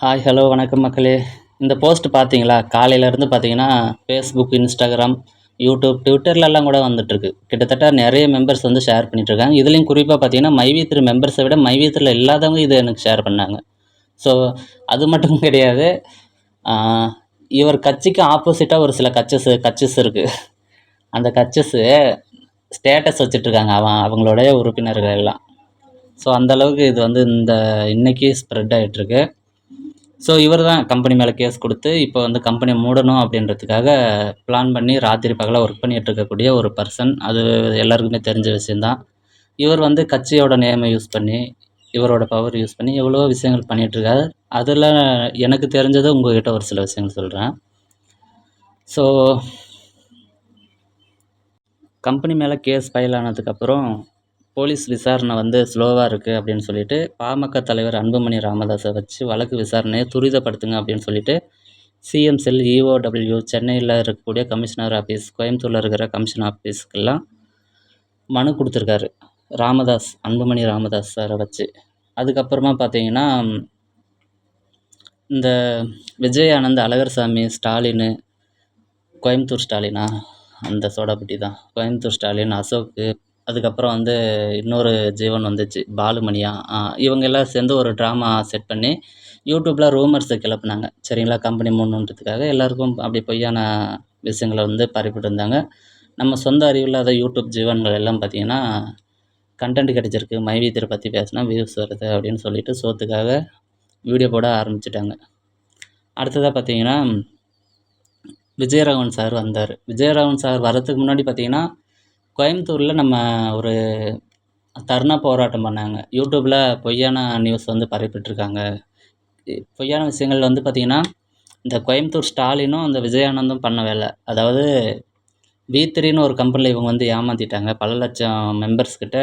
Hi hello வணக்கம் மக்களே. இந்த போஸ்ட் பார்த்தீங்களா? காலையிலேருந்து பார்த்தீங்கன்னா ஃபேஸ்புக் இன்ஸ்டாகிராம் யூடியூப் ட்விட்டர்லலாம் கூட வந்துட்டுருக்கு. கிட்டத்தட்ட நிறைய மெம்பர்ஸ் வந்து ஷேர் பண்ணிட்டுருக்காங்க. இதுலேயும் குறிப்பாக பார்த்தீங்கன்னா மைவி மெம்பர்ஸை விட மைவி இல்லாதவங்க இதை எனக்கு ஷேர் பண்ணாங்க. ஸோ அது மட்டும் கிடையாது. இவர் கட்சிக்கு ஆப்போசிட்டாக ஒரு சில கட்சஸ் கட்சஸ் இருக்குது அந்த கட்சஸ்ஸு ஸ்டேட்டஸ் வச்சுட்ருக்காங்க அவன் அவங்களுடைய உறுப்பினர்கள் எல்லாம். ஸோ அந்தளவுக்கு இது வந்து இந்த இன்றைக்கி ஸ்ப்ரெட் ஆகிட்டுருக்கு ஸோ இவர் தான் கம்பெனி மேலே கேஸ் கொடுத்து இப்போ வந்து கம்பெனி மூடணும் அப்படின்றதுக்காக பிளான் பண்ணி ராத்திரி பகலாக ஒர்க் பண்ணிகிட்டு இருக்கக்கூடிய ஒரு பர்சன் அது எல்லாருக்குமே தெரிஞ்ச விஷயந்தான் இவர் வந்து கட்சியோட நேமை யூஸ் பண்ணி இவரோட பவர் யூஸ் பண்ணி எவ்வளோ விஷயங்கள் பண்ணிகிட்ருக்காரு அதில் எனக்கு தெரிஞ்சதை உங்கள்கிட்ட ஒரு சில விஷயங்கள் சொல்கிறேன் ஸோ கம்பெனி மேலே கேஸ் ஃபைல் ஆனதுக்கப்புறம் போலீஸ் விசாரணை வந்து ஸ்லோவாக இருக்குது அப்படின்னு சொல்லிட்டு பாமக தலைவர் அன்புமணி ராமதாஸை வச்சு வழக்கு விசாரணையை துரிதப்படுத்துங்க அப்படின்னு சொல்லிட்டு சிஎம் செல் இஓடபிள்யூ சென்னையில் இருக்கக்கூடிய கமிஷனர் ஆஃபீஸ் கோயம்புத்தூரில் இருக்கிற கமிஷன் ஆஃபீஸ்க்கெல்லாம் மனு கொடுத்துருக்காரு. ராமதாஸ் அன்புமணி ராமதாஸ் சாரை வச்சு. அதுக்கப்புறமா பார்த்தீங்கன்னா இந்த விஜயானந்த் அழகர்சாமி ஸ்டாலின் கோயம்புத்தூர் ஸ்டாலினா அந்த சோடாபுட்டி தான். கோயம்புத்தூர் ஸ்டாலின் அசோக்கு அதுக்கப்புறம் வந்து இன்னொரு ஜீவன் வந்துச்சு பாலுமணியா. இவங்க எல்லாம் சேர்ந்து ஒரு ட்ராமா செட் பண்ணி யூடியூப்பில் ரூமர்ஸை கிளப்புனாங்க. சரிங்களா? கம்பெனி மூடணுன்றதுக்காக எல்லாருக்கும் அப்படி பொய்யான விஷயங்களை வந்து பரப்பிட்டு இருந்தாங்க நம்ம சொந்த அறிவில்லாத யூடியூப் ஜீவன்கள் எல்லாம் பார்த்திங்கன்னா கண்டென்ட் கிடச்சிருக்கு. மைவீத்தியரை பற்றி பேசினா வியூஸ் வருது அப்படின்னு சொல்லிட்டு சோத்துக்காக வீடியோ போட ஆரம்பிச்சிட்டாங்க. அடுத்ததாக பார்த்தீங்கன்னா விஜயராகவன் சார் வந்தார். விஜயராகவன் சார் வர்றதுக்கு முன்னாடி பார்த்தீங்கன்னா கோயம்புத்தூரில் நம்ம ஒரு தர்ணா போராட்டம் பண்ணாங்க. யூடியூப்பில் பொய்யான நியூஸ் வந்து பரப்பிட்டுருக்காங்க. பொய்யான விஷயங்கள் வந்து பார்த்திங்கன்னா இந்த கோயம்புத்தூர் ஸ்டாலினும் இந்த விஜயானந்தும் பண்ண வேலை. அதாவது வி த்ரீன்னு ஒரு கம்பெனியில் இவங்க வந்து ஏமாற்றிட்டாங்க பல லட்சம் மெம்பர்ஸ் கிட்ட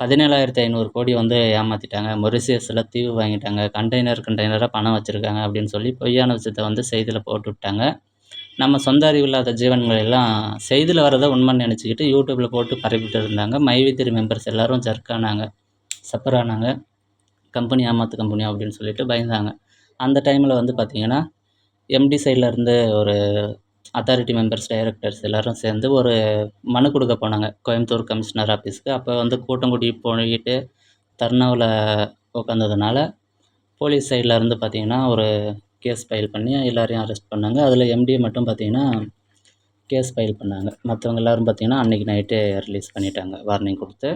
பதினேழாயிரத்தி ஐநூறு கோடி வந்து ஏமாற்றிட்டாங்க மொரிசியஸில் தீவு வாங்கிட்டாங்க. கண்டெய்னர் கண்டெய்னராக பணம் வச்சுருக்காங்க அப்படின்னு சொல்லி பொய்யான விஷயத்த வந்து செய்தியில் போட்டு விட்டாங்க நம்ம சொந்த அறிவில்லாத ஜீவன்கள் எல்லாம் செய்தியில் வரதை உண்மைன்னு நினச்சிக்கிட்டு யூடியூப்பில் போட்டு பரப்பிட்டு இருந்தாங்க. மைவித்திரி மெம்பர்ஸ் எல்லோரும் ஜர்க்கானாங்க சப்பர் ஆனாங்க. கம்பெனி ஏமாத்து கம்பெனி அப்படின்னு சொல்லிட்டு பயந்தாங்க. அந்த டைமில் வந்து பார்த்திங்கன்னா எம்டி சைடில் இருந்து ஒரு அத்தாரிட்டி மெம்பர்ஸ் டைரக்டர்ஸ் எல்லோரும் சேர்ந்து ஒரு மனு கொடுக்க போனாங்க. கோயம்புத்தூர் கமிஷனர் ஆஃபீஸ்க்கு அப்போ வந்து கூட்டம் போய்கிட்டு போயிட்டு தர்ணாவில் உட்காந்ததுனால போலீஸ் சைடில் இருந்து பார்த்திங்கன்னா ஒரு கேஸ் ஃபைல் பண்ணி எல்லோரையும் அரெஸ்ட் பண்ணாங்க. அதில் எம்டியை மட்டும் பார்த்திங்கன்னா கேஸ் ஃபைல் பண்ணாங்க. மற்றவங்க எல்லோரும் பார்த்திங்கன்னா அன்றைக்கி நைட்டே ரிலீஸ் பண்ணிட்டாங்க. வார்னிங் கொடுத்து.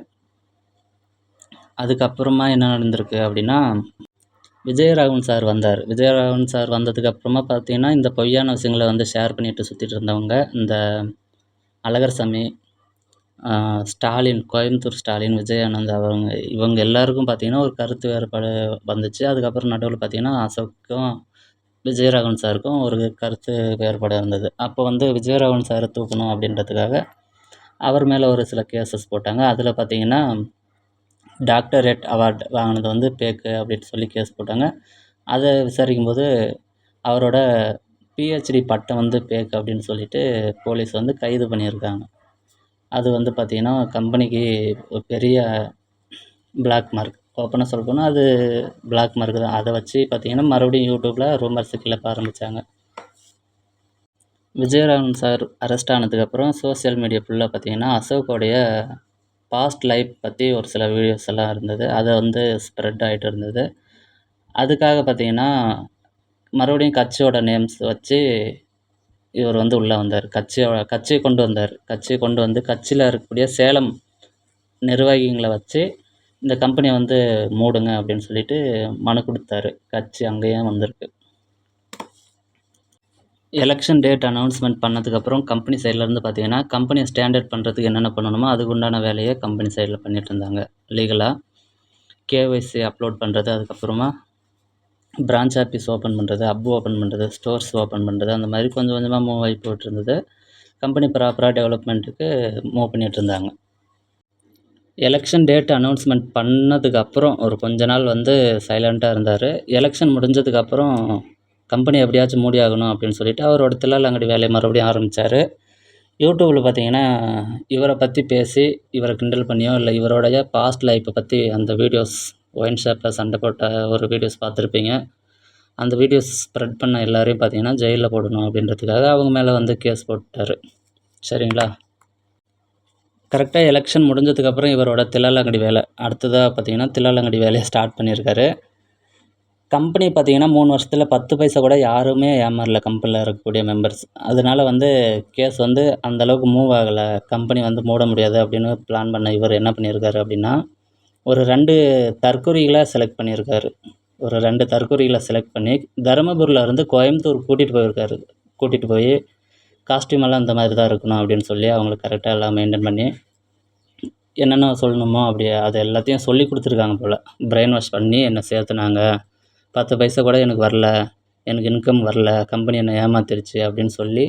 அதுக்கப்புறமா என்ன நடந்திருக்கு அப்படின்னா விஜயராகவன் சார் வந்தார். விஜயராகவன் சார் வந்ததுக்கப்புறமா பார்த்தீங்கன்னா இந்த பொய்யான விஷயங்களை வந்து ஷேர் பண்ணிட்டு சுற்றிட்டு இருந்தவங்க இந்த அழகர்சாமி ஸ்டாலின் கோயம்புத்தூர் ஸ்டாலின் விஜயானந்த் அவங்க இவங்க எல்லாருக்கும் பார்த்திங்கன்னா ஒரு கருத்து வேறுபாடு வந்துச்சு. அதுக்கப்புறம் நடுவில் பார்த்திங்கன்னா அசோக்கும் விஜயராகவன் சாருக்கும் ஒரு கருத்து வேறுபாடு இருந்தது. அப்போ வந்து விஜயராகவன் சாரை தூக்கணும் அப்படின்றதுக்காக அவர் மேலே ஒரு சில கேசஸ் போட்டாங்க. அதில் பார்த்தீங்கன்னா டாக்டரேட் அவார்ட் வாங்கினது வந்து பேக்கு அப்படின்னு சொல்லி கேஸ் போட்டாங்க. அதை விசாரிக்கும்போது அவரோட பிஹெச்டி பட்டம் வந்து பேக்கு அப்படின்னு சொல்லிட்டு போலீஸ் வந்து கைது பண்ணியிருக்காங்க. அது வந்து பார்த்திங்கன்னா கம்பெனிக்கு ஒரு பெரிய பிளாக் மார்க் ஓப்பனாக சொல்லப்போனால் அது பிளாக் மார்க் தான். அதை வச்சு பார்த்தீங்கன்னா மறுபடியும் யூடியூப்பில் ரூமர்ஸு கிளப்ப ஆரம்பித்தாங்க விஜயராகவன் சார் அரெஸ்ட் ஆனதுக்கப்புறம் சோசியல் மீடியா ஃபுல்லாக பார்த்தீங்கன்னா அசோக்கோடைய பாஸ்ட் லைஃப் பற்றி ஒரு சில வீடியோஸ் எல்லாம் இருந்தது. அதை வந்து ஸ்ப்ரெட் ஆகிட்டு இருந்தது. அதுக்காக பார்த்தீங்கன்னா மறுபடியும் கட்சியோட நேம்ஸ் வச்சு இவர் வந்து உள்ளே வந்தார். கட்சியோட கட்சியை கொண்டு வந்தார். கட்சியை கொண்டு வந்து கட்சியில் இருக்கக்கூடிய சேலம் நிர்வாகிகளை வச்சு இந்த கம்பெனியை வந்து மூடுங்க அப்படின்னு சொல்லிட்டு மனு கொடுத்தாரு. கட்சி அங்கேயும் வந்திருக்கு. எலெக்ஷன் டேட் அனௌன்ஸ்மெண்ட் பண்ணதுக்கப்புறம் கம்பெனி சைட்லேருந்து பார்த்தீங்கன்னா கம்பெனியை ஸ்டாண்டர்ட் பண்ணுறதுக்கு என்னென்ன பண்ணணுமோ அதுக்கு உண்டான வேலையை கம்பெனி சைடில் பண்ணிகிட்டு இருந்தாங்க. லீகலாக கேஒய்சி அப்லோட் பண்ணுறது அதுக்கப்புறமா பிரான்ச் ஆஃபீஸ் ஓப்பன் பண்ணுறது அப் ஓப்பன் பண்ணுறது ஸ்டோர்ஸ் ஓப்பன் பண்ணுறது அந்த மாதிரி கொஞ்சம் கொஞ்சமாக மூவ் ஆகி போயிட்டுருந்தது கம்பெனி ப்ராப்பராக டெவலப்மெண்ட்டுக்கு மூவ் பண்ணிகிட்டு இருந்தாங்க. எலெக்ஷன் டேட் அனௌன்ஸ்மெண்ட் பண்ணதுக்கப்புறம் ஒரு கொஞ்ச நாள் வந்து சைலண்ட்டாக இருந்தார். எலெக்ஷன் முடிஞ்சதுக்கப்புறம் கம்பெனி எப்படியாச்சும் மூடி ஆகணும் அப்படின்னு சொல்லிட்டு அவரோட தில்லாலங்கடி வேலையை மறுபடியும் ஆரம்பித்தார் யூடியூப்பில் பார்த்தீங்கன்னா இவரை பற்றி பேசி இவரை கிண்டல் பண்ணியோ இல்லை இவரோடைய பாஸ்ட் லைஃப்பை பற்றி அந்த வீடியோஸ் ஒயின் ஷாப்பில் சண்டை போட்ட ஒரு வீடியோஸ் பார்த்துருப்பீங்க. அந்த வீடியோஸ் ஸ்ப்ரெட் பண்ண எல்லாரையும் பார்த்தீங்கன்னா ஜெயிலில் போடணும் அப்படின்றதுக்காக அவங்க மேலே வந்து கேஸ் போட்டார். சரிங்களா? கரெக்டாக எலெக்ஷன் முடிஞ்சதுக்கப்புறம் இவரோட தில்லாலங்கடி வேலை. அடுத்ததாக பார்த்தீங்கன்னா தில்லாலங்கடி வேலையை ஸ்டார்ட் பண்ணியிருக்காரு. கம்பெனி பார்த்தீங்கன்னா மூணு வருஷத்தில் பத்து பைசா கூட யாருமே ஏமாறல கம்பெனியில் இருக்கக்கூடிய மெம்பர்ஸ் அதனால வந்து கேஸ் வந்து அந்தளவுக்கு மூவ் ஆகலை. கம்பெனி வந்து மூட முடியாது அப்படின்னு பிளான் பண்ண இவர் என்ன பண்ணியிருக்காரு அப்படின்னா ஒரு ரெண்டு தற்கொலைகளை செலக்ட் பண்ணியிருக்காரு. ஒரு ரெண்டு தற்கொலைகளை செலக்ட் பண்ணி தருமபுரியில் இருந்து கோயம்புத்தூர் கூட்டிகிட்டு போயிருக்காரு. கூட்டிகிட்டு போய் காஸ்டியூம் எல்லாம் இந்த மாதிரி தான் இருக்கணும் அப்படின்னு சொல்லி அவங்களுக்கு கரெக்டாக எல்லாம் மெயின்டைன் பண்ணி என்னென்ன சொல்லணுமோ அப்படி அது எல்லாத்தையும் சொல்லி கொடுத்துருக்காங்க போல். பிரெயின் வாஷ் பண்ணி என்னை சேர்த்துனாங்க. பத்து பைசா கூட எனக்கு வரல. எனக்கு இன்கம் வரல. கம்பெனி என்னை ஏமாத்திருச்சு அப்படின்னு சொல்லி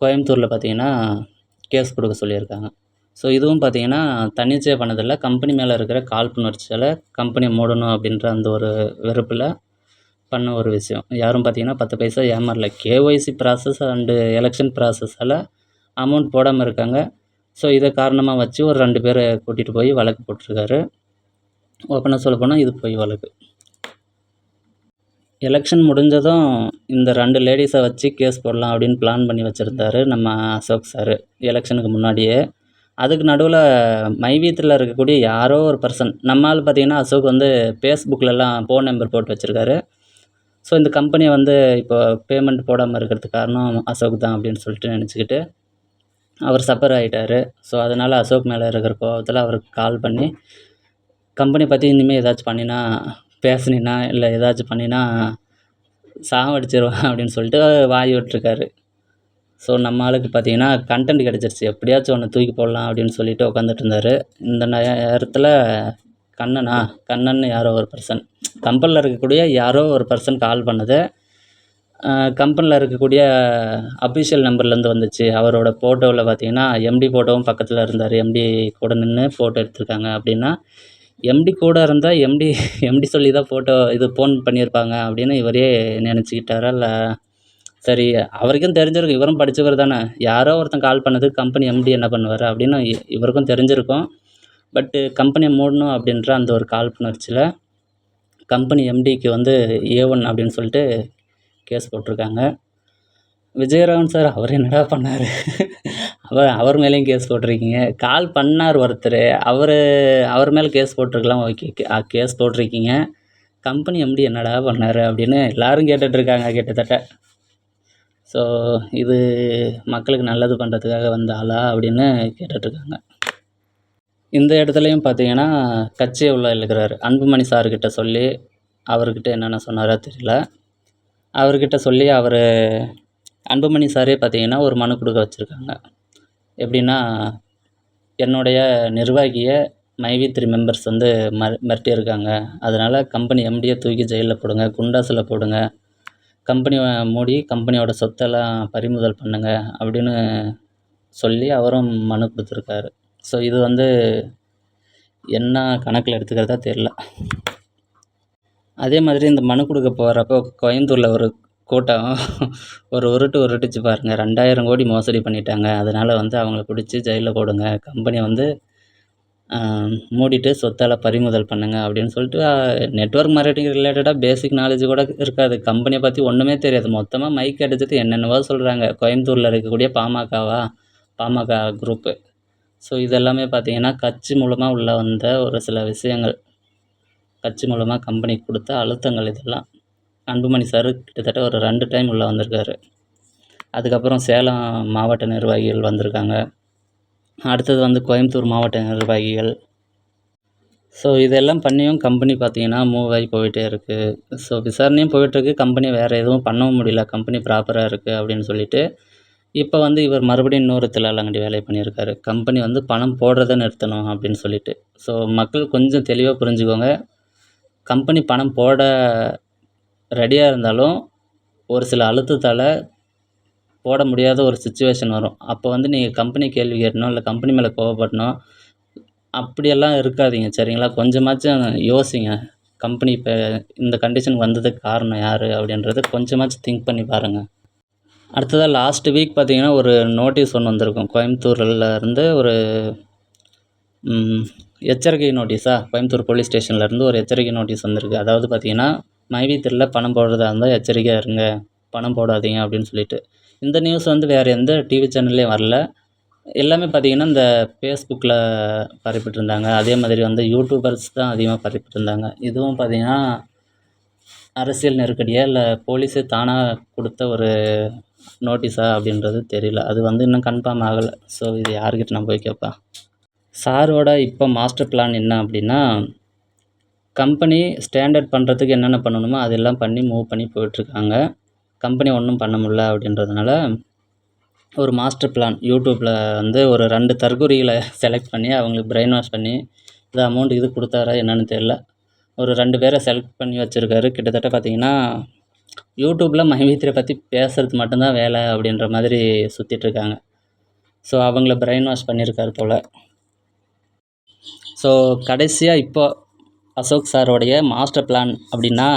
கோயம்புத்தூரில் பார்த்தீங்கன்னா கேஸ் கொடுக்க சொல்லியிருக்காங்க. ஸோ இதுவும் பார்த்தீங்கன்னா தன்னிச்சையாக பண்ணதில்லை. கம்பெனி மேலே இருக்கிற காழ்ப்புணர்ச்சியால் கம்பெனி மூடணும் அப்படின்ற அந்த ஒரு வெறுப்பில் பண்ண ஒரு விஷயம். யாரும் பார்த்தீங்கன்னா பத்து பைசா ஏமாறல. கேஒய்சி ப்ராசஸ் அண்டு எலெக்ஷன் ப்ராசஸால் அமௌண்ட் போடாமல் இருக்காங்க. ஸோ இதை காரணமாக வச்சு ஒரு ரெண்டு பேரை கூட்டிகிட்டு போய் வழக்கு போட்டிருக்காரு. ஓப்பனாக சொல்ல போனால் இது போய் வழக்கு. எலெக்ஷன் முடிஞ்சதும் இந்த ரெண்டு லேடிஸை வச்சு கேஸ் போடலாம் அப்படின்னு பிளான் பண்ணி வச்சுருந்தாரு நம்ம அசோக் சார் எலெக்ஷனுக்கு முன்னாடியே. அதுக்கு நடுவில் மைவீத்தில் இருக்கக்கூடிய யாரோ ஒரு பர்சன் நம்மால் பார்த்தீங்கன்னா அசோக் வந்து ஃபேஸ்புக்கிலலாம் ஃபோன் நம்பர் போட்டு வச்சுருக்காரு. ஸோ இந்த கம்பெனியை வந்து இப்போ பேமெண்ட் போடாமல் இருக்கிறதுக்கு காரணம் அசோக் தான் அப்படின்னு சொல்லிட்டு நினச்சிக்கிட்டு அவர் சப்பர் ஆகிட்டார் ஸோ அதனால் அசோக் மேலே இருக்கிற கோபத்தில் அவருக்கு கால் பண்ணி கம்பெனி பற்றி இனிமேல் ஏதாச்சும் பண்ணினா பேசுனீன்னா இல்லை ஏதாச்சும் பண்ணினா சாவடிச்சிருவேன் அப்படின்னு சொல்லிட்டு வாய் விட்டுருக்காரு. ஸோ நம்ம ஆளுக்கு பார்த்தீங்கன்னா கண்டென்ட் கிடச்சிருச்சு. எப்படியாச்சும் ஒன்று தூக்கி போடலாம் அப்படின்னு சொல்லிட்டு உட்காந்துட்டு இருந்தார். இந்த நேரத்தில் கண்ணனா கண்ணன் யாரோ ஒரு பர்சன் கம்பெனியில் இருக்கக்கூடிய யாரோ ஒரு பர்சன் கால் பண்ணது. கம்பெனியில் இருக்கக்கூடிய அஃபிஷியல் நம்பர்லேருந்து வந்துச்சு. அவரோட ஃபோட்டோவில் பார்த்தீங்கன்னா எம்டி ஃபோட்டோவும் பக்கத்தில் இருந்தார். எம்டி கூட நின்று ஃபோட்டோ எடுத்திருக்காங்க அப்படின்னா எம்டி கூட இருந்தால் எம்டி எம்டி சொல்லி தான் ஃபோட்டோ இது ஃபோன் பண்ணியிருப்பாங்க அப்படின்னு இவரே நினச்சிக்கிட்டாரா? இல்லை சரி அவருக்கும் தெரிஞ்சிருக்கும். இவரும் படித்தவர் தானே. யாரோ ஒருத்தன் கால் பண்ணது கம்பெனி எம்டி என்ன பண்ணுவார் அப்படின்னு இவருக்கும் தெரிஞ்சிருக்கும். பட்டு கம்பெனியை மூடணும் அப்படின்ற அந்த ஒரு காழ்ப்புணர்ச்சியில் கம்பெனி எம்டிக்கு வந்து ஏ ஒன் அப்படின்னு சொல்லிட்டு கேஸ் போட்டிருக்காங்க. விஜயராகவன் சார் அவர் என்னடா பண்ணார்? அவர் அவர் மேலேயும் கேஸ் போட்டிருக்கீங்க. கால் பண்ணார் ஒருத்தர். அவர் அவர் மேலே கேஸ் போட்டிருக்கலாம் ஓகே. கேஸ் போட்டிருக்கீங்க. கம்பெனி எம்டி என்னடா பண்ணார் அப்படின்னு எல்லோரும் கேட்டுட்ருக்காங்க கிட்டத்தட்ட. ஸோ இது மக்களுக்கு நல்லது பண்ணுறதுக்காக வந்த ஆளா அப்படின்னு கேட்டுட்ருக்காங்க இந்த இடத்துலையும் பார்த்தீங்கன்னா கட்சியை உள்ள இழுக்கிறாரு அன்புமணி சார்கிட்ட சொல்லி அவர்கிட்ட என்னென்ன சொன்னாரோ தெரியல. அவர்கிட்ட சொல்லி அவர் அன்புமணி சாரே பார்த்தீங்கன்னா ஒரு மனு கொடுக்க வச்சுருக்காங்க. எப்படின்னா என்னுடைய நிர்வாகியை மைவி த்ரீ மெம்பர்ஸ் வந்து ம மிரட்டியிருக்காங்க. அதனால் கம்பெனி எம்டியை தூக்கி ஜெயிலில் போடுங்க குண்டாஸில் போடுங்க கம்பெனி மூடி கம்பெனியோட சொத்தெல்லாம் பறிமுதல் பண்ணுங்கள் அப்படின்னு சொல்லி அவரும் மனு கொடுத்துருக்காரு. ஸோ இது வந்து என்ன கணக்கில் எடுத்துக்கிறதா தெரில அதே மாதிரி இந்த மனு கொடுக்க போகிறப்போ கோயம்புத்தூரில் ஒரு கூட்டம் ஒரு உருட்டு உருட்டுச்சு பாருங்கள் ரெண்டாயிரம் கோடி மோசடி பண்ணிட்டாங்க. அதனால் வந்து அவங்கள பிடிச்சி ஜெயிலில் போடுங்க. கம்பெனி வந்து மூடிட்டு சொத்தால் பறிமுதல் பண்ணுங்கள் அப்படின்னு சொல்லிட்டு நெட்ஒர்க் மார்க்கெட்டிங் ரிலேட்டடாக பேசிக் நாலேஜ் கூட இருக்காது. கம்பெனியை பற்றி ஒன்றுமே தெரியாது. மொத்தமாக மைக் அடிச்சிட்டு என்னென்னவோ சொல்கிறாங்க கோயம்புத்தூரில் இருக்கக்கூடிய பாமகவா? பாமக குரூப்பு ஸோ இதெல்லாமே பார்த்திங்கன்னா கட்சி மூலமாக உள்ளே வந்த ஒரு சில விஷயங்கள். கட்சி மூலமாக கம்பெனிக்கு கொடுத்த அழுத்தங்கள் இதெல்லாம். அன்புமணி சார் கிட்டத்தட்ட ஒரு ரெண்டு டைம் உள்ளே வந்திருக்காரு. அதுக்கப்புறம் சேலம் மாவட்ட நிர்வாகிகள் வந்திருக்காங்க. அடுத்தது வந்து கோயம்புத்தூர் மாவட்ட நிர்வாகிகள். ஸோ இதெல்லாம் பண்ணியும் கம்பெனி பார்த்தீங்கன்னா மூவ் ஆகி போயிட்டே இருக்குது ஸோ விசாரணையும் போயிட்டுருக்கு கம்பெனி வேறு எதுவும் பண்ணவும் முடியல. கம்பெனி ப்ராப்பராக இருக்குது அப்படின்னு சொல்லிட்டு இப்போ வந்து இவர் மறுபடியும் இன்னொரு தில்லாலங்கடி வேலையை பண்ணியிருக்காரு. கம்பெனி வந்து பணம் போடுறத நிறுத்தணும் அப்படின்னு சொல்லிட்டு. ஸோ மக்கள் கொஞ்சம் தெளிவாக புரிஞ்சுக்கோங்க. கம்பெனி பணம் போட ரெடியாக இருந்தாலும் ஒரு சில அழுத்தத்தால் போட முடியாத ஒரு சுச்சுவேஷன் வரும். அப்போ வந்து நீங்கள் கம்பெனி கேள்வி கேட்கணும் இல்லை கம்பெனி மேலே கோவப்படணும் அப்படியெல்லாம் இருக்காதீங்க சரிங்களா? கொஞ்சமாச்சும் யோசிங்க. கம்பெனி இப்போ இந்த கண்டிஷன் வந்ததுக்கு காரணம் யார் அப்படின்றத கொஞ்சமாச்சும் திங்க் பண்ணி பாருங்கள் அடுத்ததாக லாஸ்ட் வீக் பார்த்தீங்கன்னா ஒரு நோட்டீஸ் ஒன்று வந்திருக்கும். கோயம்புத்தூரில் இருந்து ஒரு எச்சரிக்கை நோட்டீஸா கோயம்புத்தூர் போலீஸ் ஸ்டேஷன்லேருந்து ஒரு எச்சரிக்கை நோட்டீஸ் வந்திருக்கு. அதாவது பார்த்தீங்கன்னா மைவித்திரியில் பணம் போடுறதா இருந்தால் எச்சரிக்கையாக இருங்க. பணம் போடாதீங்க அப்படின்னு சொல்லிட்டு. இந்த நியூஸ் வந்து வேறு எந்த டிவி சேனல்லையும் வரல. எல்லாமே பார்த்தீங்கன்னா இந்த ஃபேஸ்புக்கில் பரப்பிட்டுருந்தாங்க. அதே மாதிரி வந்து யூடியூபர்ஸ் தான் அதிகமாக பரப்பிட்டுருந்தாங்க. இதுவும் பார்த்தீங்கன்னா அரசியல் நெருக்கடியாக இல்லை போலீஸே தானாக கொடுத்த ஒரு நோட்டீஸா அப்படின்றது தெரியல. அது வந்து இன்னும் கன்ஃபார்ம் ஆகலை. ஸோ இது யாருக்கிட்ட நான் போய் கேட்பேன் சாரோட இப்போ மாஸ்டர் பிளான் என்ன அப்படின்னா கம்பெனி ஸ்டாண்டர்ட் பண்ணுறதுக்கு என்னென்ன பண்ணணுமோ அதெல்லாம் பண்ணி மூவ் பண்ணி போயிட்டுருக்காங்க. கம்பெனி ஒன்றும் பண்ண முடில அப்படின்றதுனால ஒரு மாஸ்டர் பிளான் யூடியூப்பில் வந்து ஒரு ரெண்டு தற்கொலைகளை செலக்ட் பண்ணி அவங்களுக்கு பிரெயின் வாஷ் பண்ணி இது அமௌண்ட் இது கொடுத்தாரா என்னன்னு தெரில ஒரு ரெண்டு பேரை செலக்ட் பண்ணி வச்சுருக்காரு. கிட்டத்தட்ட பார்த்திங்கன்னா யூடியூப்பில் மைமித்திரை பற்றி பேசுறது மட்டும்தான் வேலை அப்படின்ற மாதிரி சுற்றிட்டுருக்காங்க ஸோ அவங்கள பிரெயின் வாஷ் பண்ணியிருக்காரு போல். ஸோ கடைசியாக இப்போ அசோக் சாரோடைய மாஸ்டர் பிளான் அப்படின்னா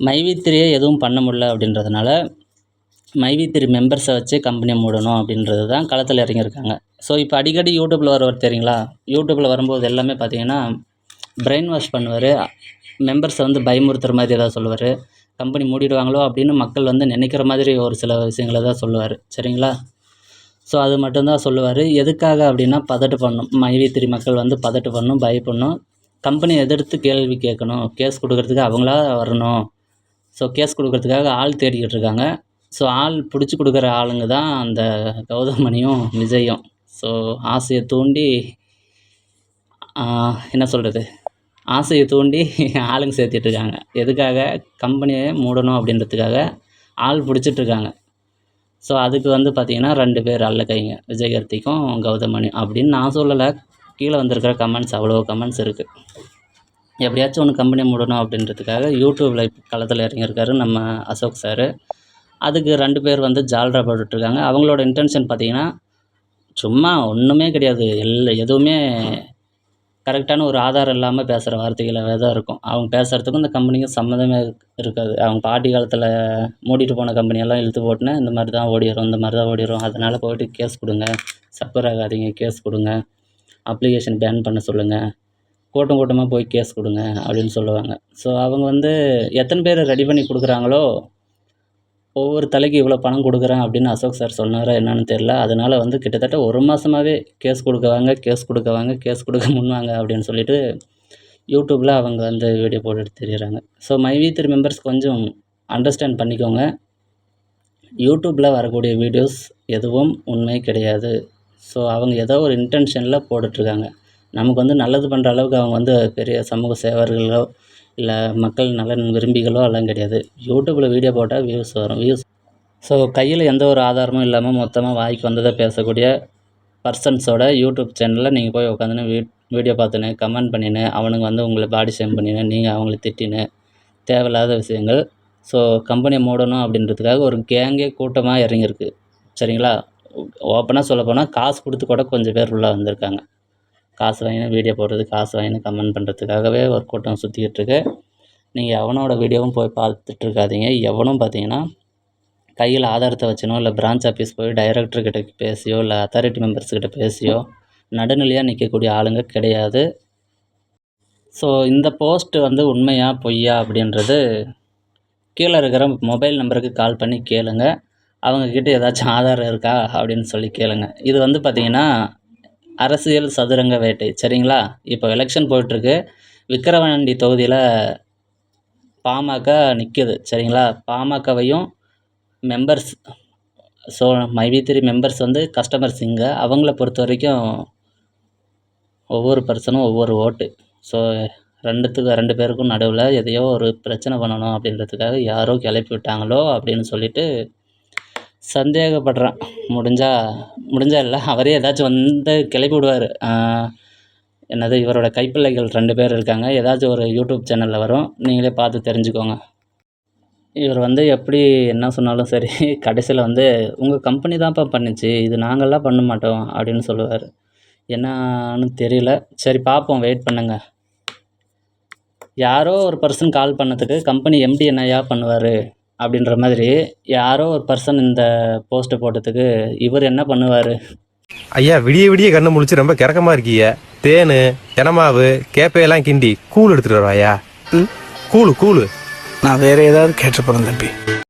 மைவித்திரியை எதுவும் பண்ண முடியல அப்படின்றதுனால மைவித்திரி மெம்பர்ஸை வச்சு கம்பெனியை மூடணும் அப்படின்றது தான் களத்தில் இறங்கியிருக்காங்க. ஸோ இப்போ அடிக்கடி யூடியூப்பில் வரவர் தெரியுங்களா? யூடியூப்பில் வரும்போது எல்லாமே பார்த்தீங்கன்னா பிரெயின் வாஷ் பண்ணுவார் மெம்பர்ஸை வந்து பயமுறுத்துகிற மாதிரி ஏதாவது சொல்லுவார். கம்பெனி மூடிடுவாங்களோ அப்படின்னு மக்கள் வந்து நினைக்கிற மாதிரி ஒரு சில விஷயங்களை தான் சொல்லுவார். சரிங்களா? ஸோ அது மட்டும்தான் சொல்லுவார். எதுக்காக அப்படின்னா பதட்டு பண்ணணும் மைவித்திரி மக்கள் வந்து பதட்டு பண்ணணும் பயப்படணும். கம்பெனி எதிர்த்து கேள்வி கேட்கணும். கேஸ் கொடுக்கறதுக்கு அவங்களா வரணும். ஸோ கேஸ் கொடுக்கறதுக்காக ஆள் தேடிக்கிட்டு இருக்காங்க. ஸோ ஆள் பிடிச்சி கொடுக்குற ஆளுங்க தான் அந்த கௌதமணியும் விஜயும். ஸோ ஆசையை தூண்டி என்ன சொல்கிறது ஆசையை தூண்டி ஆளுங்க சேர்த்திட்டு இருக்காங்க எதுக்காக? கம்பெனியை மூடணும் அப்படின்றதுக்காக ஆள் பிடிச்சிட்ருக்காங்க. ஸோ அதுக்கு வந்து பார்த்திங்கன்னா ரெண்டு பேர் அல்ல கைங்க. விஜயகார்த்திக்கும் கௌதமணி அப்படின்னு நான் சொல்லலை. கீழே வந்திருக்கிற கமெண்ட்ஸ் அவ்வளோ கமெண்ட்ஸ் இருக்குது எப்படியாச்சும் ஒன்று கம்பெனி மூடணும் அப்படின்றதுக்காக யூடியூப்பில் களத்தில் இறங்கியிருக்காரு நம்ம அசோக் சார். அதுக்கு ரெண்டு பேர் வந்து ஜால்ரா போட்டுட்ருக்காங்க. அவங்களோட இன்டென்ஷன் பார்த்திங்கன்னா சும்மா ஒன்றுமே கிடையாது. எல்லா எதுவுமே கரெக்டான ஒரு ஆதாரம் இல்லாமல் பேசுகிற வார்த்தைகளாகவே தான் இருக்கும். அவங்க பேசுகிறதுக்கும் இந்த கம்பெனிக்கும் சம்மந்தமே இருக்காது. அவங்க பாட்டி காலத்தில் மூடிட்டு போன கம்பெனியெல்லாம் இழுத்து போட்டுன்னு இந்த மாதிரி தான் ஓடிடும் இந்த மாதிரி தான் ஓடிடும் அதனால் போய்ட்டு கேஸ் கொடுங்க. சப்பர் ஆகாதீங்க கேஸ் கொடுங்க. அப்ளிகேஷன் பேன் பண்ண சொல்லுங்கள் கூட்டம் கூட்டமாக போய் கேஸ் கொடுங்க அப்படின்னு சொல்லுவாங்க. ஸோ அவங்க வந்து எத்தனை பேர் ரெடி பண்ணி கொடுக்குறாங்களோ ஒவ்வொரு தலைக்கு இவ்வளோ பணம் கொடுக்குறேன் அப்படின்னு அசோக் சார் சொன்னாரா என்னன்னு தெரில அதனால் வந்து கிட்டத்தட்ட ஒரு மாதமாகவே கேஸ் கொடுக்கவாங்க கேஸ் கொடுக்கவாங்க கேஸ் கொடுக்க முன்வாங்க அப்படின்னு சொல்லிட்டு யூடியூப்பில் அவங்க வந்து வீடியோ போட்டுட்டு தெரியுறாங்க ஸோ மைவி த்ரீ மெம்பர்ஸ் கொஞ்சம் அண்டர்ஸ்டாண்ட் பண்ணிக்கோங்க. யூடியூப்பில் வரக்கூடிய வீடியோஸ் எதுவும் உண்மை கிடையாது. ஸோ அவங்க ஏதோ ஒரு இன்டென்ஷனில் போட்டுட்ருக்காங்க. நமக்கு வந்து நல்லது பண்ணுற அளவுக்கு அவங்க வந்து பெரிய சமூக சேவர்களோ இல்லை மக்கள் நலன் விரும்பிகளோ எல்லாம் கிடையாது. யூடியூப்பில் வீடியோ போட்டால் வியூஸ் வரும். வியூஸ் ஸோ கையில் எந்த ஒரு ஆதாரமும் இல்லாமல் மொத்தமாக வாய்க்கு வந்ததை பேசக்கூடிய பர்சன்ஸோட யூடியூப் சேனலில் நீங்கள் போய் உட்காந்துன்னு வீ வீடியோ பார்த்துன்னு கமெண்ட் பண்ணினு அவனுங்க வந்து உங்களை பாடி ஷேம் பண்ணின்னு நீங்கள் அவங்கள திட்டின்னு தேவையில்லாத விஷயங்கள். ஸோ கம்பெனியை மூடணும் அப்படின்றதுக்காக ஒரு கேங்கே கூட்டமாக இறங்கியிருக்கு. சரிங்களா? ஓப்பனாக சொல்ல போனால் காசு கொடுத்து கூட கொஞ்சம் பேர் உள்ளே வந்திருக்காங்க. காசு வாங்கினு வீடியோ போடுறது காசு வாங்கினு கமெண்ட் பண்ணுறதுக்காகவே ஒரு கூட்டம் சுற்றிக்கிட்டுருக்கு நீங்கள் எவனோட வீடியோவும் போய் பார்த்துட்ருக்காதீங்க எவனும் பார்த்தீங்கன்னா கையில் ஆதாரத்தை வச்சனோ இல்லை பிரான்ச் ஆஃபீஸ் போய் டைரக்டர்கிட்ட பேசியோ இல்லை அத்தாரிட்டி மெம்பர்ஸ் கிட்ட பேசியோ நடுநிலையாக நிற்கக்கூடிய ஆளுங்க கிடையாது. ஸோ இந்த போஸ்ட்டு வந்து உண்மையா பொய்யா அப்படின்றது கீழே இருக்கிற மொபைல் நம்பருக்கு கால் பண்ணி கேளுங்க. அவங்கக்கிட்ட ஏதாச்சும் ஆதாரம் இருக்கா அப்படின்னு சொல்லி கேளுங்க. இது வந்து பார்த்திங்கன்னா அரசியல் சதுரங்க வேட்டை. சரிங்களா? இப்போ எலெக்ஷன் போயிட்டுருக்கு. விக்கிரவாண்டி தொகுதியில் பாமக நிற்குது சரிங்களா? பாமகவையும் members so MyV three members வந்து கஸ்டமர்ஸ் இங்கே. அவங்கள பொறுத்த வரைக்கும் ஒவ்வொரு பர்சனும் ஒவ்வொரு ஓட்டு. ஸோ ரெண்டுத்துக்கு ரெண்டு பேருக்கும் நடுவில் எதையோ ஒரு பிரச்சனை பண்ணணும் அப்படின்றதுக்காக யாரோ கிளப்பி விட்டாங்களோ அப்படின்னு சொல்லிட்டு சந்தேகப்படுறேன். முடிஞ்சா முடிஞ்சா இல்லை அவரே ஏதாச்சும் வந்து கிளப்பி விடுவார். என்னது இவரோட கைப்பிள்ளைகள் ரெண்டு பேர் இருக்காங்க. ஏதாச்சும் ஒரு யூடியூப் சேனலில் வரும். நீங்களே பார்த்து தெரிஞ்சுக்கோங்க. இவர் வந்து எப்படி என்ன சொன்னாலும் சரி கடைசியில் வந்து உங்கள் கம்பெனி தான்ப்பா பண்ணுச்சு. இது நாங்கள்லாம் பண்ண மாட்டோம் அப்படின்னு சொல்லுவார். என்னன்னு தெரியல. சரி பார்ப்போம். வெயிட் பண்ணுங்க. யாரோ ஒரு பர்சன் கால் பண்ணதுக்கு கம்பெனி எம்டி என்னையா பண்ணுவார். அப்படின்ற மாதிரி யாரோ ஒரு பர்சன் இந்த போஸ்ட்டை போட்டதுக்கு இவர் என்ன பண்ணுவார்? ஐயா விடிய விடிய கண்ணு முழிச்சு ரொம்ப கிறக்கமா இருக்கீங்க. தேனு தினமாவு கேப்பையெல்லாம் கிண்டி கூழ் எடுத்துட்டு வரவா ஐயா. ம்? கூலு கூலு நான் வேற ஏதாவது கேட்டிருப்பேன் தம்பி.